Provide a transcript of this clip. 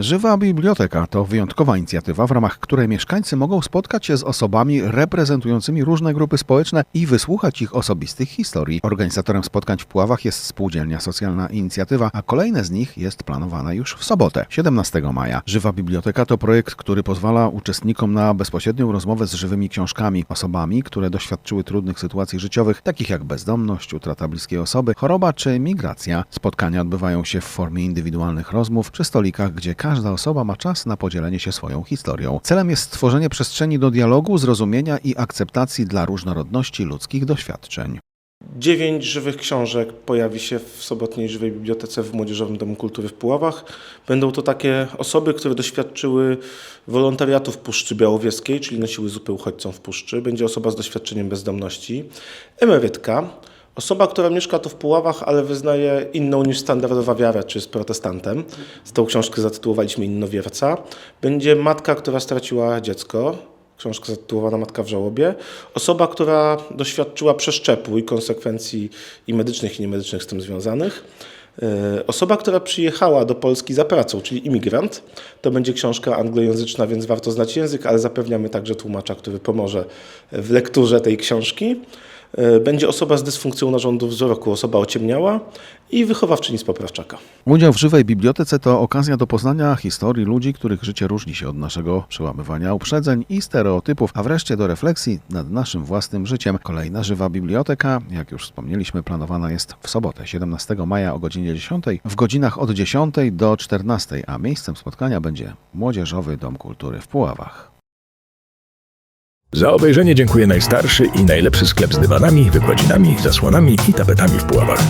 Żywa Biblioteka to wyjątkowa inicjatywa, w ramach której mieszkańcy mogą spotkać się z osobami reprezentującymi różne grupy społeczne i wysłuchać ich osobistych historii. Organizatorem spotkań w Puławach jest Spółdzielnia Socjalna Inicjatywa, a kolejne z nich jest planowane już w sobotę, 17 maja. Żywa Biblioteka to projekt, który pozwala uczestnikom na bezpośrednią rozmowę z żywymi książkami, osobami, które doświadczyły trudnych sytuacji życiowych, takich jak bezdomność, utrata bliskiej osoby, choroba czy migracja. Spotkania odbywają się w formie indywidualnych rozmów przy stolikach, gdzie każda osoba ma czas na podzielenie się swoją historią. Celem jest stworzenie przestrzeni do dialogu, zrozumienia i akceptacji dla różnorodności ludzkich doświadczeń. Dziewięć żywych książek pojawi się w sobotniej żywej bibliotece w Młodzieżowym Domu Kultury w Puławach. Będą to takie osoby, które doświadczyły wolontariatu w Puszczy Białowieskiej, czyli nosiły zupę uchodźcom w Puszczy. Będzie osoba z doświadczeniem bezdomności, emerytka, osoba, która mieszka tu w Puławach, ale wyznaje inną niż standardowa wiarę, czy jest protestantem. Z tą książkę zatytułowaliśmy Innowierca. Będzie matka, która straciła dziecko, książka zatytułowana Matka w żałobie. Osoba, która doświadczyła przeszczepu i konsekwencji i medycznych, i niemedycznych z tym związanych. E, Osoba, która przyjechała do Polski za pracą, czyli imigrant. To będzie książka anglojęzyczna, więc warto znać język, ale zapewniamy także tłumacza, który pomoże w lekturze tej książki. E, Będzie osoba z dysfunkcją narządu wzroku, osoba ociemniała i wychowawczyni z Poprawczaka. Udział w żywej bibliotece to okazja do poznania historii ludzi, których życie różni się od naszego, przełamywania uprzedzeń i stereotypów, a wreszcie do refleksji nad naszym własnym życiem. Kolejna żywa biblioteka, jak już wspomnieliśmy, planowana jest w sobotę, 17 maja o godzinie 10, w godzinach od 10 do 14, a miejscem spotkania będzie Młodzieżowy Dom Kultury w Puławach. Za obejrzenie dziękuję najstarszy i najlepszy sklep z dywanami, wykładzinami, zasłonami i tapetami w Puławach.